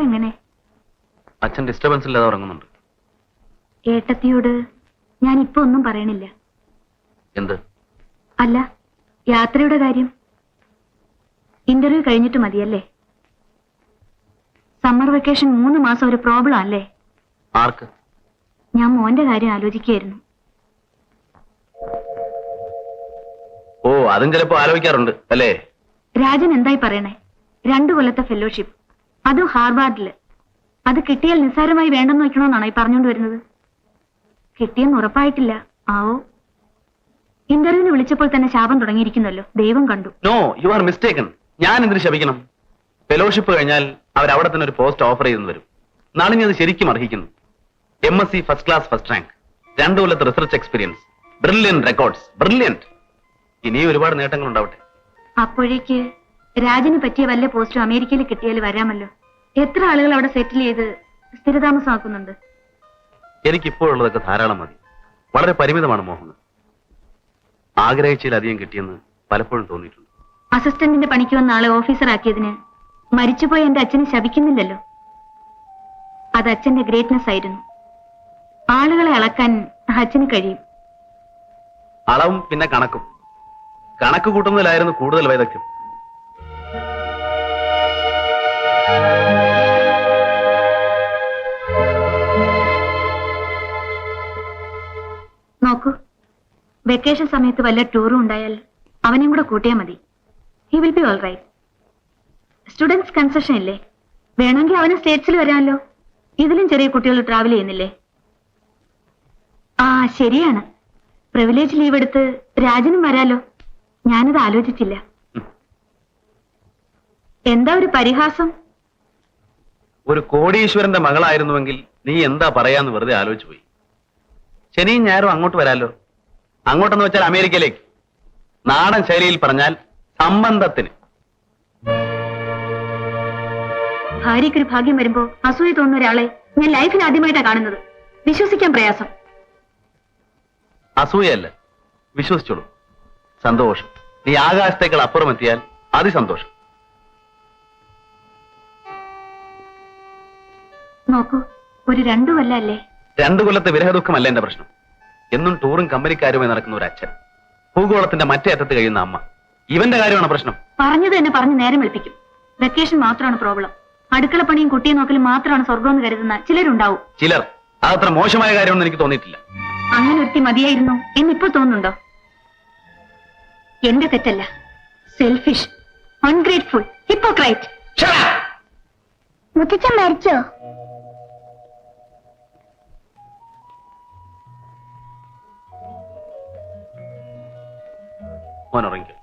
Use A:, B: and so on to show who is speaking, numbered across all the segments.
A: എങ്ങനെ?
B: അച്ഛൻ ഡിസ്റ്റർബൻസ് ഇല്ലാതെ ഉറങ്ങുന്നുണ്ട്.
A: ഏട്ടത്തിയോട് ഞാൻ ഇപ്പൊ ഒന്നും പറയണില്ല.
B: എന്ത്?
A: അല്ല യാത്രയുടെ കാര്യം. ഇന്റർവ്യൂ കഴിഞ്ഞിട്ട് മതിയല്ലേ? സമ്മർ വെക്കേഷൻ മൂന്ന് മാസം ഒരു പ്രോബ്ലം അല്ലേ
B: ആർക്ക്?
A: ഞാൻ മോന്റെ കാര്യം ആലോചിക്കുകയായിരുന്നു.
B: ഓ അതും ചിലപ്പോ ആലോചിക്കാറുണ്ട് അല്ലേ?
A: രാജൻ എന്തായി പറയണേ? രണ്ടു കൊല്ലത്തെ ഫെലോഷിപ്പ് അതും ഹാർവാർഡിൽ. അത് കിട്ടിയാൽ നിസ്സാരമായി വേണ്ടെന്ന് വെക്കണമെന്നാണോ ഈ പറഞ്ഞുകൊണ്ട് വരുന്നത്? കിട്ടിയെന്ന് ഉറപ്പായിട്ടില്ല. ആവോ? ഇന്റർവ്യൂവിന് വിളിച്ചപ്പോൾ തന്നെ ശാപം തുടങ്ങിയിരിക്കുന്നല്ലോ. ദൈവം കണ്ടു.
B: നോ യു ആർ മിസ്റ്റേക്കൺ ഞാൻ എന്തിനു ശപിക്കണം? ഫെലോഷിപ്പ് കഴിഞ്ഞാൽ അവർ അവിടെ തന്നെ ഒരു പോസ്റ്റ് ഓഫർ ചെയ്തെന്ന് വരും നാളെ ഞാൻ ശരിക്കും അർഹിക്കുന്നു. M S C first class first rank രണ്ടു കൊല്ലത്തെ research experience brilliant records brilliant ഇനിയും ഒരുപാട് നേട്ടങ്ങൾ ഉണ്ടാവട്ടെ
A: അപ്പോഴേക്ക് രാജന് പറ്റിയ വല്ല പോസ്റ്റും അമേരിക്കയിൽ കിട്ടിയാൽ വരാമല്ലോ. എത്ര ആളുകൾ അവിടെ സെറ്റിൽ ചെയ്ത് സ്ഥിരതാമസമാക്കുന്നുണ്ട്?
B: എനിക്കിപ്പോഴുള്ളതൊക്കെ ധാരാളം മതി. വളരെ പരിമിതമാണ് മോഹൻ ആഗ്രഹിച്ചതിലധികം കിട്ടിയെന്ന് പലപ്പോഴും തോന്നിയിട്ടുണ്ട്.
A: അസിസ്റ്റന്റിന്റെ പണിക്ക് വന്ന ആളെ ഓഫീസറാക്കിയതിന് മരിച്ചുപോയ എന്റെ അച്ഛനെ ശപിക്കുന്നില്ലല്ലോ. അത് അച്ഛന്റെ ഗ്രേറ്റ്നെസ് ആയിരുന്നു. ആളുകളെ അളക്കാൻ അച്ഛന് കഴിയും.
B: അളവും പിന്നെ കണക്കും. കണക്ക് കൂട്ടുന്നതിലായിരുന്നു കൂടുതൽ വൈദഗ്ധ്യം.
A: വെക്കേഷൻ സമയത്ത് വല്ല ടൂറും ഉണ്ടായാൽ അവനെയും കൂടെ കൂട്ടിയാൽ മതി. He will be all right students concession ഇല്ലേ? വേണമെങ്കിൽ അവന് സ്റ്റേറ്റ്സിൽ വരാമല്ലോ. ഇതിലും ചെറിയ കുട്ടികൾ ട്രാവൽ ചെയ്യുന്നില്ലേ? ആ ശരിയാണ്. പ്രിവിലേജ് ലീവ് എടുത്ത് രാജനും വരാലോ. ഞാനത് ആലോചിച്ചില്ല. എന്താ ഒരു പരിഹാസം?
B: ഒരു കോടീശ്വരന്റെ മകളായിരുന്നുവെങ്കിൽ നീ എന്താ പറയാന്ന് വെറുതെ ആലോചിച്ചു പോയി ശനിയും ഞായറും അങ്ങോട്ട് വരാലോ. അങ്ങോട്ടെന്ന് വെച്ചാൽ അമേരിക്കയിലേക്ക്. നാടൻ ശൈലിയിൽ പറഞ്ഞാൽ സംബന്ധത്തിന്.
A: ഭാര്യയ്ക്കൊരു ഭാഗ്യം വരുമ്പോ അസൂയ തോന്നുന്ന ഒരാളെ ഞാൻ ലൈഫിൽ ആദ്യമായിട്ടാണ് കാണുന്നത്. വിശ്വസിക്കാൻ പ്രയാസം.
B: അസൂയല്ല വിശ്വസിച്ചോളൂ. സന്തോഷം. നീ ആകാശത്തേക്കാൾ അപ്പുറം എത്തിയാൽ അതിസന്തോഷം.
A: നോക്കൂ ഒരു രണ്ടു കൊല്ലല്ലേ
B: രണ്ടു കൊല്ലത്തെ വിരഹദുഃഖമല്ല എന്റെ പ്രശ്നം. എന്നും ടൂറും കമ്പനിക്കാരുമായി നടക്കുന്ന ഒരു അച്ഛൻ. ഭൂഗോളത്തിന്റെ മറ്റേ അറ്റത്ത് കഴിയുന്ന അമ്മ. ഇവന്റെ കാര്യമാണ് പ്രശ്നം?
A: പറഞ്ഞത് തന്നെ പറഞ്ഞ് നേരം വെളുപ്പിക്കും. വെക്കേഷൻ മാത്രമാണ് പ്രോബ്ലം. അടുക്കള പണിയും കുട്ടിയെ നോക്കലും മാത്രമാണ് സ്വർഗമെന്ന് കരുതുന്ന ചിലരുണ്ടാവും.
B: ചിലർ. അതത്ര മോശമായ കാര്യമൊന്നും എനിക്ക് തോന്നിയിട്ടില്ല.
A: അങ്ങനെ ഒരുത്തി മതിയായിരുന്നു എന്നിപ്പോ തോന്നുന്നുണ്ടോ? എന്റെ തെറ്റല്ല. സെൽഫിഷ് അൺഗ്രേറ്റ്ഫുൾ ഹിപ്പോക്രൈറ്റ് മുത്തച്ഛൻ മരിച്ചോ?
B: Bueno, Rinke.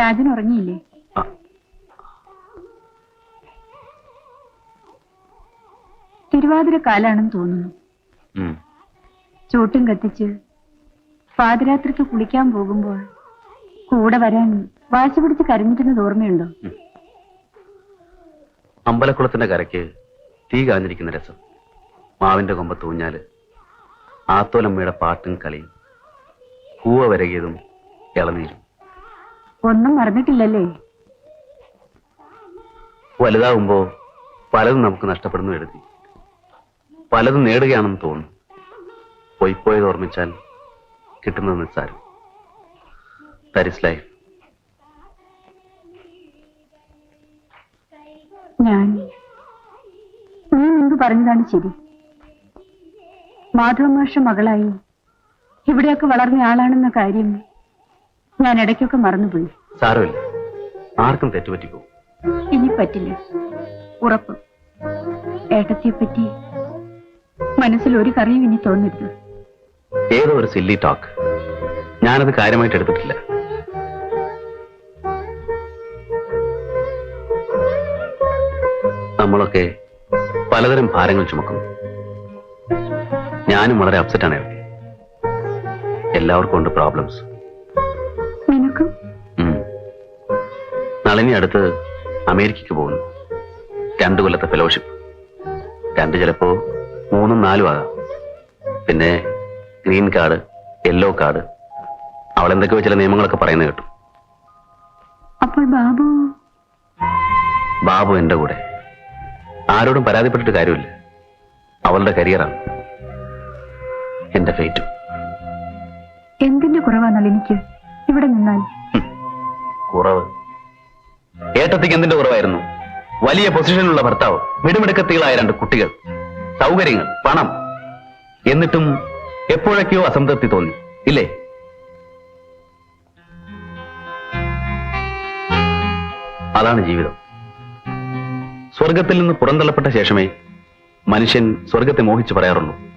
A: രാജൻ ഉറങ്ങിയില്ലേ? തിരുവാതിര കാലാണെന്ന് തോന്നുന്നു.
B: ചൂട്ടും
A: ചോട്ടും കത്തിച്ച് പാതിരാത്രിക്ക് കുളിക്കാൻ പോകുമ്പോൾ കൂടെ വരാൻ വാശി പിടിച്ച് കരഞ്ഞിരുന്നത് ഓർമ്മയുണ്ടോ?
B: അമ്പലക്കുളത്തിന്റെ കരയ്ക്ക് തീ കാഞ്ഞിരിക്കുന്ന രസം. മാവിന്റെ കൊമ്പ തൂഞ്ഞാൽ ആത്തോലമ്മയുടെ പാട്ടും കളിയും. കൂവ വരകിയതും ഇളനീരും.
A: ഒന്നും മറന്നിട്ടില്ലല്ലേ?
B: വലുതാവുമ്പോ പലതും നമുക്ക് നഷ്ടപ്പെടുന്നു എഴുതി. പലതും നേടുകയാണെന്ന് തോന്നും. പോയിപ്പോയത് ഓർമ്മിച്ചാൽ കിട്ടുന്നത് നിസ്സാരം. ദാറ്റ് ലൈഫ്
A: ഞാൻ. നീ മുമ്പ് പറഞ്ഞതാണ് ശരി? മാധവമാഷ മകളായി. ഇവിടെയൊക്കെ വളർന്ന ആളാണെന്ന കാര്യം ഞാൻ ഇടയ്ക്കൊക്കെ മറന്നുപോയി.
B: സാരമില്ല. ആർക്കും തെറ്റുപറ്റി പോകും.
A: ഇനി പറ്റില്ല. ഉറപ്പ്. ഏട്ടത്തെ പറ്റി മനസ്സിൽ ഒരു കറിയും ഇനി തോന്നരുത്.
B: ഏതോ ഒരു സില്ലി ടോക്ക് ഞാനത് കാര്യമായിട്ട് എടുത്തിട്ടില്ല. നമ്മളൊക്കെ പലതരം ഭാരങ്ങൾ ചുമക്കുന്നു. ഞാനും വളരെ അപ്സെറ്റ് ആണ് എല്ലാവർക്കും ഉണ്ട് പ്രോബ്ലംസ് നളിനി അടുത്ത് അമേരിക്കയ്ക്ക് പോകുന്നു. രണ്ടു കൊല്ലത്തെ ഫെലോഷിപ്പ് രണ്ട് ചിലപ്പോ മൂന്നും നാലും ആകാം. പിന്നെ ഗ്രീൻ കാർഡ് യെല്ലോ കാർഡ് അവൾ എന്തൊക്കെയോ ചില നിയമങ്ങളൊക്കെ പറയുന്നത് കേട്ടു.
A: അപ്പോൾ ബാബു?
B: ബാബു എന്റെ കൂടെ. ആരോടും പരാതിപ്പെട്ടിട്ട് കാര്യമില്ല. അവളുടെ കരിയറാണ് എന്റെ ഫേറ്റും
A: എന്തിന്റെ കുറവാ എനിക്ക് ഇവിടെ നിന്നാൽ.
B: കുറവ്. ഏട്ടത്തിക്ക് എന്തിന്റെ കുറവായിരുന്നു? വലിയ പൊസിഷനിലുള്ള ഭർത്താവ് മിടുമിടുക്കത്തികളായ രണ്ട് കുട്ടികൾ സൗകര്യങ്ങൾ പണം. എന്നിട്ടും എപ്പോഴൊക്കെയോ അസംതൃപ്തി തോന്നി ഇല്ലേ? അതാണ് ജീവിതം. സ്വർഗത്തിൽ നിന്ന് പുറന്തള്ളപ്പെട്ട ശേഷമേ മനുഷ്യൻ സ്വർഗത്തെ മോഹിച്ചു പറയാറുള്ളൂ.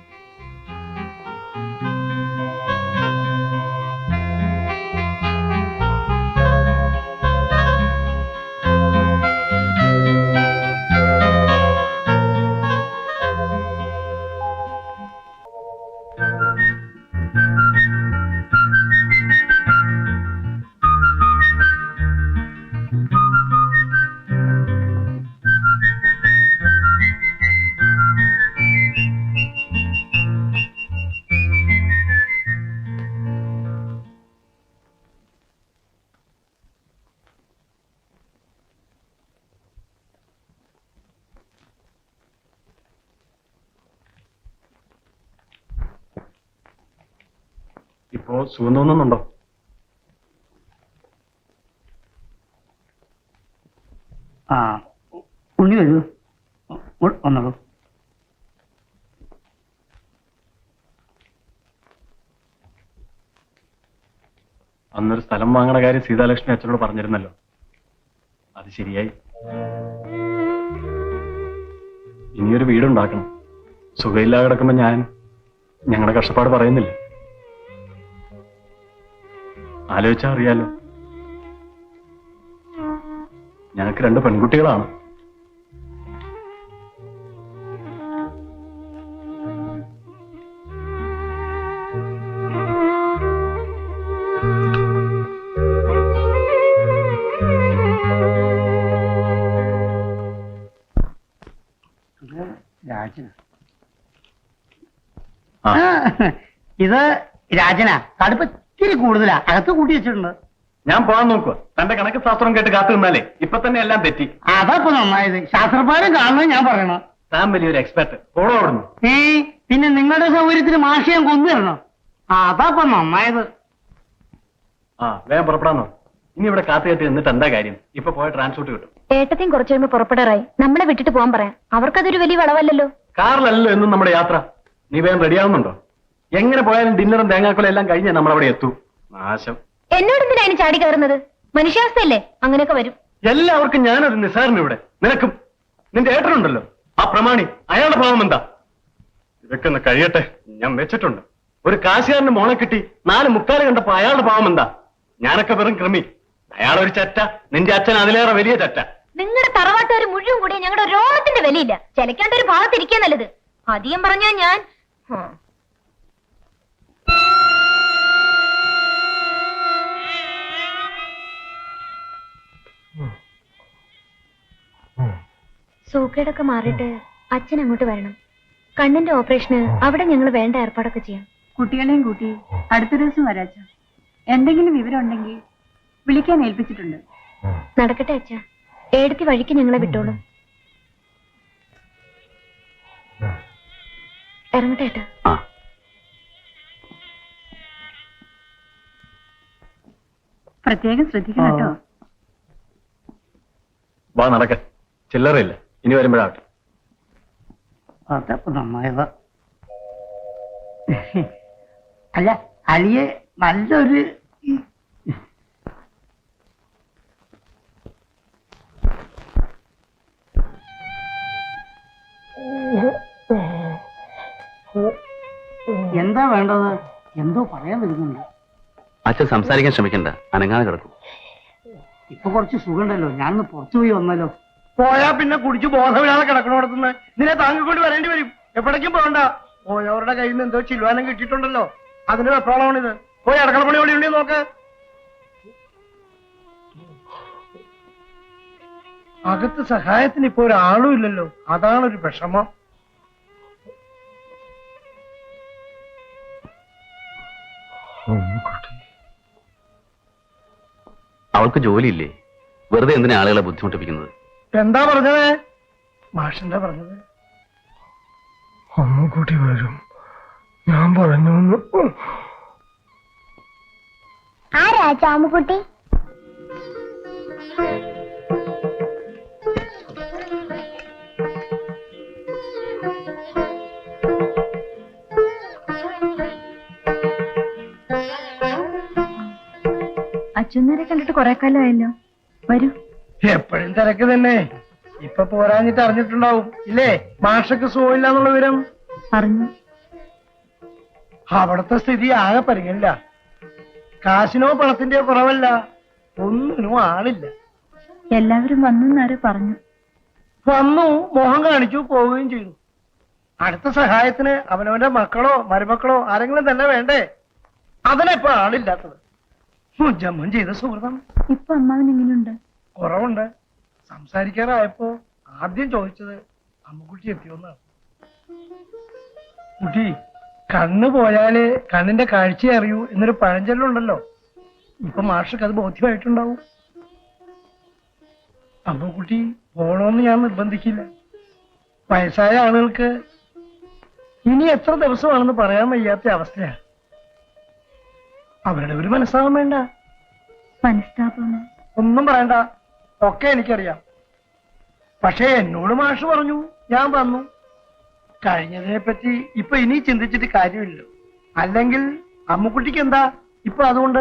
C: ഇപ്പോ സുഖം തോന്നുന്നുണ്ടോ?
D: ആ ഉണ്ണി വരൂ വന്നോളൂ.
C: അന്നൊരു സ്ഥലം വാങ്ങണ കാര്യം സീതാലക്ഷ്മി അച്ഛനോട് പറഞ്ഞിരുന്നല്ലോ. അത് ശരിയായി. ഇനിയൊരു വീടുണ്ടാക്കണം. സുഖമില്ലാതെ കിടക്കുമ്പോ ഞാൻ ഞങ്ങളുടെ കഷ്ടപ്പാട് പറയുന്നില്ല. ആലോചിച്ചാ അറിയാലോ ഞങ്ങൾക്ക് രണ്ട് പെൺകുട്ടികളാണ്.
D: ഇത് രാജന. കടുപ്പ് ഇത്തിരി കൂടുതലാ. അകത്ത് കൂട്ടി വെച്ചിട്ടുണ്ട്.
C: ഞാൻ പോകാൻ നോക്കുക തന്റെ കണക്ക് ശാസ്ത്രം കേട്ട് കാത്തു നിന്നാലേ ഇപ്പൊ തന്നെ എല്ലാം തെറ്റി.
D: അതാ ഇപ്പൊ നന്നായത്. ശാസ്ത്രപാലം കാണുന്നത് ഞാൻ പറയണം.
C: താൻ വലിയൊരു എക്സ്പെർട്ട് പോടോ അവിടുന്ന്.
D: ഏ പിന്നെ നിങ്ങളുടെ സൗകര്യത്തിന് മാഷയം ഞാൻ തരണം. അതാ ഇപ്പൊ നന്നായത്.
C: ആ വേഗം പുറപ്പെടാന്നോ ഇനി ഇവിടെ കാത്തു കെട്ടി നിന്നിട്ട് എന്താ കാര്യം? ഇപ്പൊ പോയ ട്രാൻസ്പോർട്ട് കിട്ടും.
A: ഏട്ടത്തെയും കുറച്ചു കഴിയുമ്പോ പുറപ്പെടാറായി. നമ്മളെ വിട്ടിട്ട് പോകാൻ പറയാം. അവർക്കതൊരു വലിയ വളവല്ലല്ലോ.
C: കാറിലല്ലോ എന്നും നമ്മുടെ യാത്ര. നീ വേഗം റെഡിയാവുന്നുണ്ടോ എങ്ങനെ പോയാലും ഡിന്നറും തേങ്ങാക്കളും എല്ലാം കഴിഞ്ഞേ നമ്മളവിടെ എത്തൂ. നാശം.
A: എന്നോട് എന്തിനാ അതിന് ചാടി കയറുന്നത്? മനുഷ്യാവസ്ഥയല്ലേ? അങ്ങനെയൊക്കെ വരും.
C: എല്ലാവർക്കും ഞാനത് നിസാറിന് ഇവിടെ. നിനക്കും. നിന്റെ ഏട്ടനുണ്ടല്ലോ. ആ പ്രമാണി അയാളുടെ ഭാവം എന്താ? ഇതൊക്കെ ഒന്ന് കഴിയട്ടെ. ഞാൻ വെച്ചിട്ടുണ്ട്. ഒരു കാശുകാരന്റെ മോളെ കിട്ടി നാല് മുക്കാൽ കണ്ടപ്പോ അയാളുടെ ഭാവം എന്താ? ഞാനൊക്കെ വെറും ക്രിമി അയാളൊരു ചറ്റ. നിന്റെ അച്ഛൻ അതിലേറെ വലിയ ചറ്റ.
A: നിങ്ങളുടെ തറവാട്ടുകാർ മുഴുവൻ കൂടി ഞങ്ങളുടെ രോഗത്തിന്റെ വിലയില്ല. ചിലക്കാണ്ട് ഒരു ഭാഗത്തിരിക്കാൻ നല്ലത്. അധികം പറഞ്ഞാ ഞാൻ സൂക്കേടൊക്കെ മാറിയിട്ട് അച്ഛൻ അങ്ങോട്ട് വരണം. കണ്ണിന്റെ ഓപ്പറേഷന് അവിടെ ഞങ്ങൾ വേണ്ട ഏർപ്പാടൊക്കെ ചെയ്യാം.
E: കുട്ടികളെയും കൂട്ടി അടുത്ത ദിവസം വരാച്ച എന്തെങ്കിലും വിവരം ഉണ്ടെങ്കിൽ വിളിക്കാൻ ഏൽപ്പിച്ചിട്ടുണ്ട്.
A: നടക്കട്ടെ അച്ഛ. ഏടത്തി വഴിക്ക് ഞങ്ങളെ വിട്ടോളും. ഇറങ്ങട്ടെ ഏട്ടാ.
E: പ്രത്യേകം ശ്രദ്ധിക്കണം കേട്ടോ.
C: വാ നടക്ക. ചില്ലറയില്ല. ഇനി
D: വരുമ്പോഴാണ് നന്നായത്. അല്ല അലിയെ നല്ലൊരു എന്താ വേണ്ടത്? എന്തോ പറയാൻ വരുന്നുണ്ട്.
B: അച്ഛൻ സംസാരിക്കാൻ ശ്രമിക്കണ്ട. അനങ്ങാതെ കിടക്കും.
D: ഇപ്പൊ കുറച്ച് സുഖമുണ്ടല്ലോ. ഞാനൊന്ന് പുറത്തു പോയി വന്നല്ലോ
F: പോയാ പിന്നെ കുടിച്ച് ബോധമില്ലാതെ കിടക്കണോടത്തുനിന്ന് നിന്നെ താങ്ങിക്കൊണ്ട് വരേണ്ടി വരും. എപ്പോഴേക്കും പോകണ്ട. പോയവരുടെ കയ്യിൽ നിന്ന് എന്തോ ചില്ലുവാനം കിട്ടിയിട്ടുണ്ടല്ലോ. അതിന്റെ വെപ്രാളമാണിത്. പോയി അടക്കളപ്പണി എവിടെ ഉണ്ടെന്ന് നോക്ക്. അകത്ത് സഹായത്തിന് ഇപ്പൊ ഒരാളും ഇല്ലല്ലോ. അതാണ് ഒരു വിഷമം.
B: അവൾക്ക് ജോലിയില്ലേ? വെറുതെ എന്തിനാ ആളുകളെ ബുദ്ധിമുട്ടിപ്പിക്കുന്നത്?
F: എന്താ പറഞ്ഞത്? മാഷെന്താ പറഞ്ഞത്?
G: അമ്മുക്കുട്ടി വരും. ഞാൻ പറഞ്ഞു
H: ആരാ ചാമുക്കുട്ടി
E: അച്ഛനേരെ കണ്ടിട്ട് കുറെ കാലമായല്ലോ വരൂ.
F: എപ്പോഴും തിരക്ക് തന്നെ. ഇപ്പൊ പോരാഞ്ഞിട്ട് അറിഞ്ഞിട്ടുണ്ടാവും. ഇല്ലേ? മാഷക്ക് സുഖമില്ല എന്നുള്ള വിവരം?
E: അറിഞ്ഞു.
F: അവിടുത്തെ സ്ഥിതി ആകെ പരിഗണില്ല. കാശിനോ പണത്തിന്റെ കുറവല്ല. ഒന്നിനും ആളില്ല.
E: എല്ലാവരും വന്നു പറഞ്ഞു?
F: വന്നു മോഹം കാണിച്ചു പോവുകയും ചെയ്തു. അടുത്ത സഹായത്തിന് അവനവന്റെ മക്കളോ മരുമക്കളോ ആരെങ്കിലും തന്നെ വേണ്ടേ? അതിനെപ്പോ ആളില്ലാത്തത്. ജമ്മൻ ചെയ്ത സുഹൃതം
E: ഇപ്പൊ അമ്മാവൻ എങ്ങനെയുണ്ട്?
F: കുറവുണ്ട്. സംസാരിക്കാറായപ്പോ ആദ്യം ചോദിച്ചത് അമ്മുക്കുട്ടി എത്തിയോന്നാണ് കുട്ടി കണ്ണ് പോയാൽ കണ്ണിന്റെ കാഴ്ച അറിയൂ എന്നൊരു പഴഞ്ചൊല്ലുണ്ടല്ലോ. ഇപ്പൊ മാഷക്ക് അത് ബോധ്യമായിട്ടുണ്ടാവും. അമ്മുക്കുട്ടി പോണോന്ന് ഞാൻ നിർബന്ധിക്കില്ല. വയസ്സായ ആളുകൾക്ക് ഇനി എത്ര ദിവസമാണെന്ന് പറയാൻ വയ്യാത്ത അവസ്ഥയാണ് അവരുടെ ഒരു മനസ്സാവാൻ വേണ്ട.
E: മനസ്സിലാക്കുന്നു
F: ഒന്നും പറയണ്ട. ഒക്കെ എനിക്കറിയാം. പക്ഷേ എന്നോട് മാഷ് പറഞ്ഞു ഞാൻ വന്നു. കഴിഞ്ഞതിനെ പറ്റി ഇപ്പൊ ഇനി ചിന്തിച്ചിട്ട് കാര്യമില്ല. അല്ലെങ്കിൽ അമ്മുക്കുട്ടിക്ക് എന്താ ഇപ്പൊ അതുകൊണ്ട്?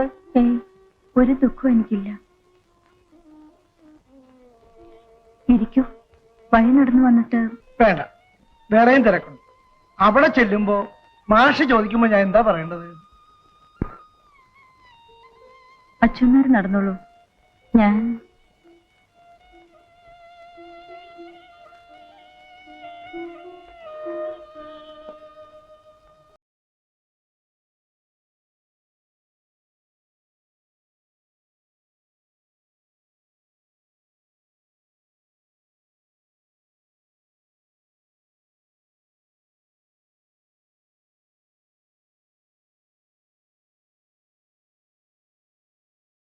E: ഒരു ദുഃഖം എനിക്കില്ല. ഇരിക്കൂ. വഴി നടന്നു വന്നിട്ട്
F: വേണ്ട. വേറെയും തിരക്കുണ്ട്. അവിടെ ചെല്ലുമ്പോ മാഷ് ചോദിക്കുമ്പോ ഞാൻ എന്താ പറയേണ്ടത്?
E: അച്ഛന്മാർ നടന്നോളൂ. ഞാൻ